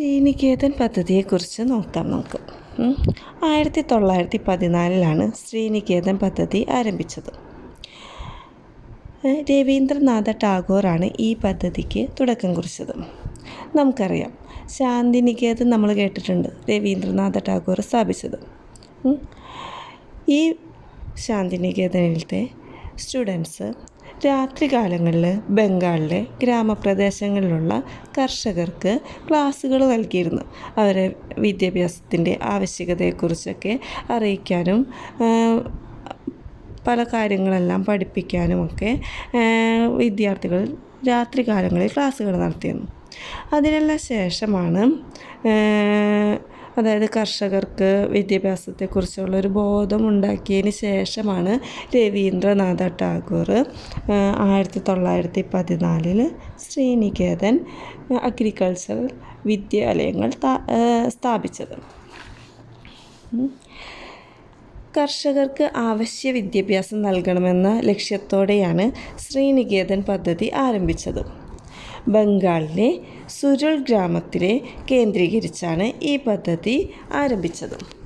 ശ്രീനികേതൻ പദ്ധതിയെക്കുറിച്ച് നോക്കാം നമുക്ക്. ആയിരത്തി തൊള്ളായിരത്തി പതിനാലിലാണ് ശ്രീനികേതൻ പദ്ധതി ആരംഭിച്ചത്. രവീന്ദ്രനാഥ ടാഗോറാണ് ഈ പദ്ധതിക്ക് തുടക്കം കുറിച്ചത്. നമുക്കറിയാം ശാന്തിനികേതൻ നമ്മൾ കേട്ടിട്ടുണ്ട് രവീന്ദ്രനാഥ ടാഗോർ സ്ഥാപിച്ചത്. ഈ ശാന്തിനികേതനിലത്തെ സ്റ്റുഡൻസ് രാത്രികാലങ്ങളിൽ ബംഗാളിലെ ഗ്രാമപ്രദേശങ്ങളിലുള്ള കർഷകർക്ക് ക്ലാസ്സുകൾ നൽകിയിരുന്നു. അവരെ വിദ്യാഭ്യാസത്തിന്റെ ആവശ്യകതയെക്കുറിച്ചൊക്കെ അറിയിക്കാനും പല കാര്യങ്ങളെല്ലാം പഠിപ്പിക്കാനുമൊക്കെ വിദ്യാർത്ഥികൾ രാത്രികാലങ്ങളിൽ ക്ലാസ്സുകൾ നടത്തിയിരുന്നു. അതിനെല്ലാം ശേഷമാണ് അതായത് കർഷകർക്ക് വിദ്യാഭ്യാസത്തെക്കുറിച്ചുള്ള ഒരു ബോധം ഉണ്ടാക്കിയതിന് ശേഷമാണ് രവീന്ദ്രനാഥ ടാഗോർ ആയിരത്തി തൊള്ളായിരത്തി പതിനാലിൽ ശ്രീനികേതൻ അഗ്രികൾച്ചറൽ വിദ്യാലയങ്ങൾ സ്ഥാ- സ്ഥാപിച്ചത്. കർഷകർക്ക് ആവശ്യ വിദ്യാഭ്യാസം നൽകണമെന്ന ലക്ഷ്യത്തോടെയാണ് ശ്രീനികേതൻ പദ്ധതി ആരംഭിച്ചത്. ബംഗാളിലെ സുരുൾ ഗ്രാമത്തിലെ കേന്ദ്രീകരിച്ചാണ് ഈ പദ്ധതി ആരംഭിച്ചത്.